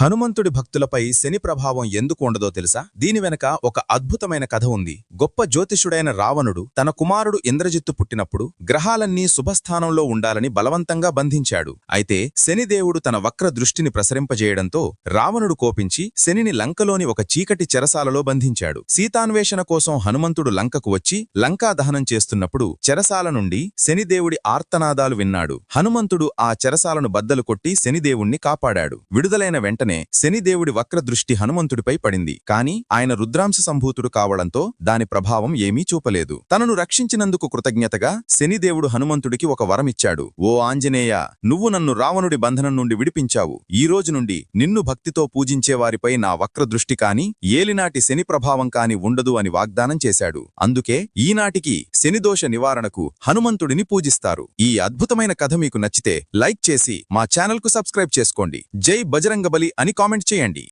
హనుమంతుడి భక్తులపై శని ప్రభావం ఎందుకు ఉండదో తెలుసా? దీని వెనక ఒక అద్భుతమైన కథ ఉంది. గొప్ప జ్యోతిషుడైన రావణుడు తన కుమారుడు ఇంద్రజిత్తు పుట్టినప్పుడు గ్రహాలన్నీ శుభస్థానంలో ఉండాలని బలవంతంగా బంధించాడు. అయితే శనిదేవుడు తన వక్ర దృష్టిని ప్రసరింపజేయడంతో రావణుడు కోపించి శనిని లంకలోని ఒక చీకటి చెరసాలలో బంధించాడు. సీతాన్వేషణ కోసం హనుమంతుడు లంకకు వచ్చి లంకా దహనం చేస్తున్నప్పుడు చెరసాల నుండి శనిదేవుడి ఆర్తనాదాలు విన్నాడు. హనుమంతుడు ఆ చెరసాలను బద్దలు కొట్టి శనిదేవుణ్ణి కాపాడాడు. విడుదలైన వెంటనే శనిదేవుడి వక్రదృష్టి హనుమంతుడిపై పడింది. కాని ఆయన రుద్రాంశ సంభూతుడు కావడంతో దాని ప్రభావం ఏమీ చూపలేదు. తనను రక్షించినందుకు కృతజ్ఞతగా శనిదేవుడు హనుమంతుడికి ఒక వరమిచ్చాడు. ఓ ఆంజనేయ నువ్వు నన్ను రావణుడి బంధనం నుండి విడిపించావు. ఈ రోజు నుండి నిన్ను భక్తితో పూజించే వారిపై నా వక్రదృష్టి కాని ఏలినాటి శని ప్రభావం కాని ఉండదు అని వాగ్దానం చేశాడు. అందుకే ఈనాటికి శనిదోష నివారణకు హనుమంతుడిని పూజిస్తారు. ఈ అద్భుతమైన కథ మీకు నచ్చితే లైక్ చేసి మా ఛానల్కు సబ్స్క్రైబ్ చేసుకోండి. జై బజరంగబలి అని కామెంట్ చేయండి.